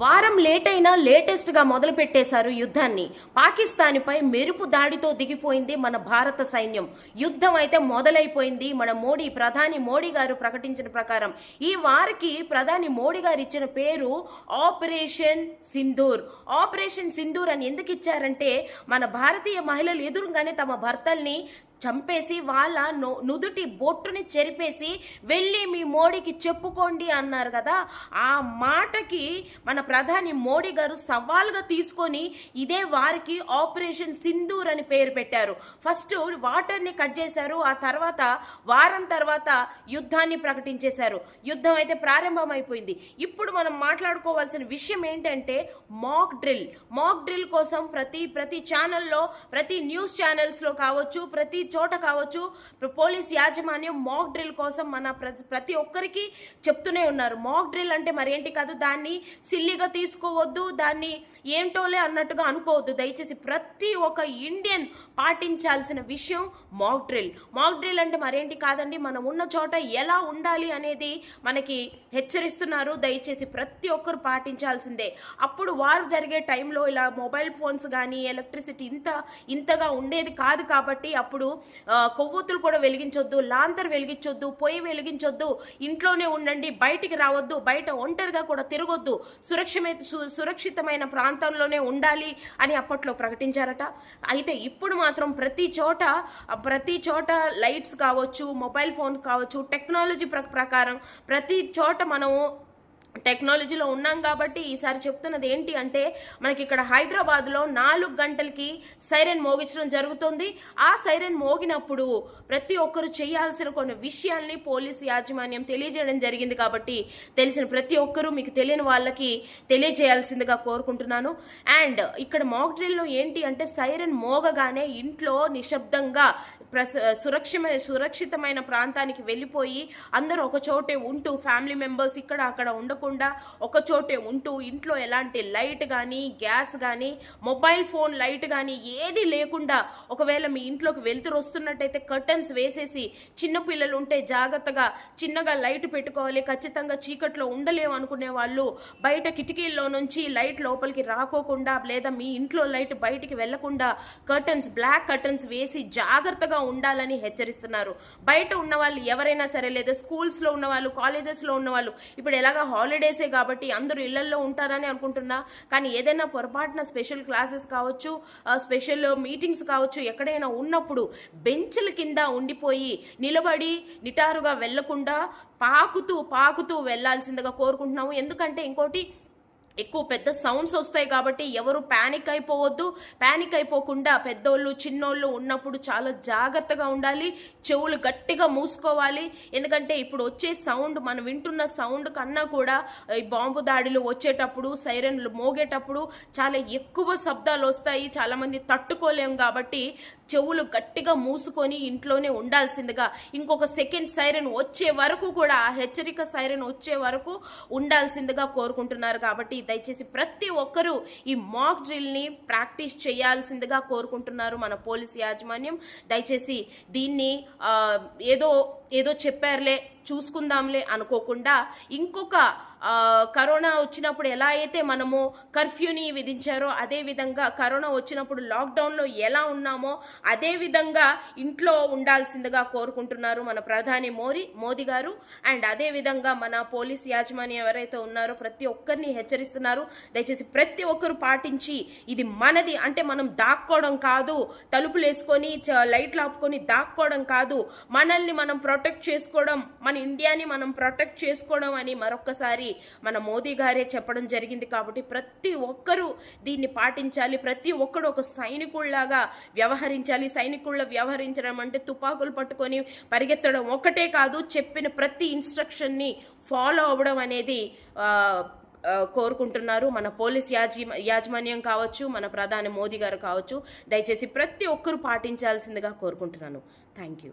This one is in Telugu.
వారం లేట్ అయినా లేటెస్ట్గా మొదలుపెట్టేశారు యుద్ధాన్ని. పాకిస్తాన్పై మెరుపు దాడితో దిగిపోయింది మన భారత సైన్యం. యుద్ధం అయితే మొదలైపోయింది. మన మోడీ ప్రధాని మోడీ గారు ప్రకటించిన ప్రకారం ఈ వారికి ప్రధాని మోడీ గారు ఇచ్చిన పేరు ఆపరేషన్ సింధూర్. ఆపరేషన్ సింధూర్ అని ఎందుకు ఇచ్చారంటే మన భారతీయ మహిళలు ఎదురుగానే తమ భర్తల్ని చంపేసి వాళ్ళ ను నుదుటి బొట్టుని చెరిపేసి వెళ్ళి మీ మోడీకి చెప్పుకోండి అన్నారు కదా. ఆ మాటకి మన ప్రధాని మోడీ గారు సవాల్గా తీసుకొని ఇదే వారికి ఆపరేషన్ సింధూర్ అని పేరు పెట్టారు. ఫస్ట్ వాటర్ని కట్ చేశారు ఆ తర్వాత వారం తర్వాత యుద్ధాన్ని ప్రకటించేశారు. యుద్ధం అయితే ప్రారంభమైపోయింది. ఇప్పుడు మనం మాట్లాడుకోవాల్సిన విషయం ఏంటంటే మాక్ డ్రిల్. మాక్ డ్రిల్ కోసం ప్రతి ప్రతి ఛానల్లో ప్రతి న్యూస్ ఛానల్స్లో కావచ్చు ప్రతి చోట కావచ్చు. పోలీస్ యాజమాన్యం మాక్ డ్రిల్ కోసం మన ప్రతి ఒక్కరికి చెప్తూనే ఉన్నారు. మాక్ డ్రిల్ అంటే మరేంటి కాదు? దాన్ని సిల్లిగా తీసుకోవద్దు దాన్ని ఏంటోలే అన్నట్టుగా అనుకోవద్దు. దయచేసి ప్రతి ఒక్క ఇండియన్ పాటించాల్సిన విషయం మాక్ డ్రిల్ మాక్ డ్రిల్ అంటే మరేంటి కాదండి? మనం ఉన్న చోట ఎలా ఉండాలి అనేది మనకి హెచ్చరిస్తున్నారు. దయచేసి ప్రతి ఒక్కరు పాటించాల్సిందే. అప్పుడు వారు జరిగే టైంలో ఇలా మొబైల్ ఫోన్స్ కానీ ఎలక్ట్రిసిటీ ఇంత ఇంతగా ఉండేది కాదు కాబట్టి అప్పుడు కొవ్వొత్తులు కూడా వెలిగించొద్దు లాంతర్ వెలిగించొద్దు పొయ్యి వెలిగించొద్దు ఇంట్లోనే ఉండండి బయటికి రావద్దు బయట ఒంటరిగా కూడా తిరగొద్దు సురక్షిత సు- సురక్షితమైన ప్రాంతంలోనే ఉండాలి అని అప్పట్లో ప్రకటించారట. అయితే ఇప్పుడు మాత్రం ప్రతి చోట ప్రతి చోట లైట్స్ కావచ్చు మొబైల్ ఫోన్ కావచ్చు టెక్నాలజీ ప్ర ప్రకారం ప్రతి చోట మనము టెక్నాలజీలో ఉన్నాం కాబట్టి ఈసారి చెప్తున్నది ఏంటి అంటే మనకి ఇక్కడ హైదరాబాద్లో నాలుగు గంటలకి సైరన్ మోగించడం జరుగుతుంది. ఆ సైరన్ మోగినప్పుడు ప్రతి ఒక్కరు చేయాల్సిన కొన్ని విషయాల్ని పోలీసు యాజమాన్యం తెలియజేయడం జరిగింది కాబట్టి తెలిసిన ప్రతి ఒక్కరూ మీకు తెలియని వాళ్ళకి తెలియజేయాల్సిందిగా కోరుకుంటున్నాను. అండ్ ఇక్కడ మాక్ డ్రిల్లో ఏంటి అంటే సైరన్ మోగగానే ఇంట్లో నిశ్శబ్దంగా ప్రస సురక్షమైన సురక్షితమైన ప్రాంతానికి వెళ్ళిపోయి అందరూ ఒక చోటే ఉంటూ ఫ్యామిలీ మెంబర్స్ ఇక్కడ అక్కడ ఉండకుండా ఒక చోటే ఉంటూ ఇంట్లో ఎలాంటి లైట్ కానీ గ్యాస్ కానీ మొబైల్ ఫోన్ లైట్ కానీ ఏది లేకుండా ఒకవేళ మీ ఇంట్లోకి వెళ్తురు వస్తున్నట్టయితే కర్టన్స్ వేసేసి చిన్నపిల్లలు ఉంటే జాగ్రత్తగా చిన్నగా లైట్ పెట్టుకోవాలి. ఖచ్చితంగా చీకట్లో ఉండలేము అనుకునే వాళ్ళు బయట కిటికీల్లో నుంచి లైట్ లోపలికి రాకోకుండా లేదా మీ ఇంట్లో లైట్ బయటికి వెళ్ళకుండా కర్టన్స్ బ్లాక్ కర్టన్స్ వేసి జాగ్రత్తగా ఉండాలని హెచ్చరిస్తున్నారు. బయట ఉన్న వాళ్ళు ఎవరైనా సరే లేదా స్కూల్స్లో ఉన్న వాళ్ళు కాలేజెస్లో ఉన్న వాళ్ళు ఇప్పుడు ఎలాగా హాలిడేసే కాబట్టి అందరూ ఇళ్ళల్లో ఉంటారని అనుకుంటున్నా. కానీ ఏదైనా పొరపాటున స్పెషల్ క్లాసెస్ కావచ్చు ఆ, స్పెషల్ మీటింగ్స్ కావచ్చు ఎక్కడైనా ఉన్నప్పుడు బెంచ్ల కింద ఉండిపోయి నిలబడి నిటారుగా వెళ్ళకుండా పాకుతూ పాకుతూ వెళ్ళాల్సిందిగా కోరుకుంటున్నాము. ఎందుకంటే ఇంకోటి ఎక్కువ పెద్ద సౌండ్స్ వస్తాయి కాబట్టి ఎవరు ప్యానిక్ అయిపోవద్దు. ప్యానిక్ అయిపోకుండా పెద్దోళ్ళు చిన్నోళ్ళు ఉన్నప్పుడు చాలా జాగ్రత్తగా ఉండాలి. చెవులు గట్టిగా మూసుకోవాలి. ఎందుకంటే ఇప్పుడు వచ్చే సౌండ్ మనం వింటున్న సౌండ్ కన్నా కూడా ఈ బాంబు దాడులు వచ్చేటప్పుడు సైరన్లు మోగేటప్పుడు చాలా ఎక్కువ శబ్దాలు వస్తాయి. చాలామంది తట్టుకోలేము కాబట్టి చెవులు గట్టిగా మూసుకొని ఇంట్లోనే ఉండాల్సిందిగా. ఇంకొక సెకండ్ సైరన్ వచ్చే వరకు కూడా ఆ హెచ్చరిక సైరన్ వచ్చే వరకు ఉండాల్సిందిగా కోరుకుంటున్నారు కాబట్టి దయచేసి ప్రతి ఒక్కరూ ఈ మాక్ డ్రిల్ని ప్రాక్టీస్ చేయాల్సిందిగా కోరుకుంటున్నారు మన పోలీస్ యాజమాన్యం. దయచేసి దీన్ని ఏదో ఏదో చెప్పారులే చూసుకుందాంలే అనుకోకుండా ఇంకొక కరోనా వచ్చినప్పుడు ఎలా అయితే మనము కర్ఫ్యూని విధించారో అదే విధంగా కరోనా వచ్చినప్పుడు లాక్డౌన్లో ఎలా ఉన్నామో అదేవిధంగా ఇంట్లో ఉండాల్సిందిగా కోరుకుంటున్నారు మన ప్రధాని మోరీ మోదీ గారు. అండ్ అదే విధంగా మన పోలీస్ యాజమాన్యం ఎవరైతే ఉన్నారో ప్రతి ఒక్కరిని హెచ్చరిస్తున్నారు. దయచేసి ప్రతి ఒక్కరు పాటించి ఇది మనది. అంటే మనం దాక్కోవడం కాదు. తలుపులు వేసుకొని చ- లైట్లు ఆపుకొని దాక్కోవడం కాదు. మనల్ని మనం ప్రొటెక్ట్ చేసుకోవడం మన ఇండియాని మనం ప్రొటెక్ట్ చేసుకోవడం అని మరొక్కసారి మన మోదీ గారే చెప్పడం జరిగింది కాబట్టి ప్రతి ఒక్కరూ దీన్ని పాటించాలి. ప్రతి ఒక్కడు ఒక సైనికుల్లాగా వ్యవహరించాలి. సైనికుళ్ళ వ్యవహరించడం అంటే తుపాకులు పట్టుకొని పరిగెత్తడం ఒకటే కాదు చెప్పిన ప్రతి ఇన్స్ట్రక్షన్ని ఫాలో అవ్వడం అనేది కోరుకుంటున్నారు. మన పోలీస్ యాజీ యాజమాన్యం కావచ్చు మన ప్రధాని మోదీ గారు కావచ్చు. దయచేసి ప్రతి ఒక్కరూ పాటించాల్సిందిగా కోరుకుంటున్నాను. Thank you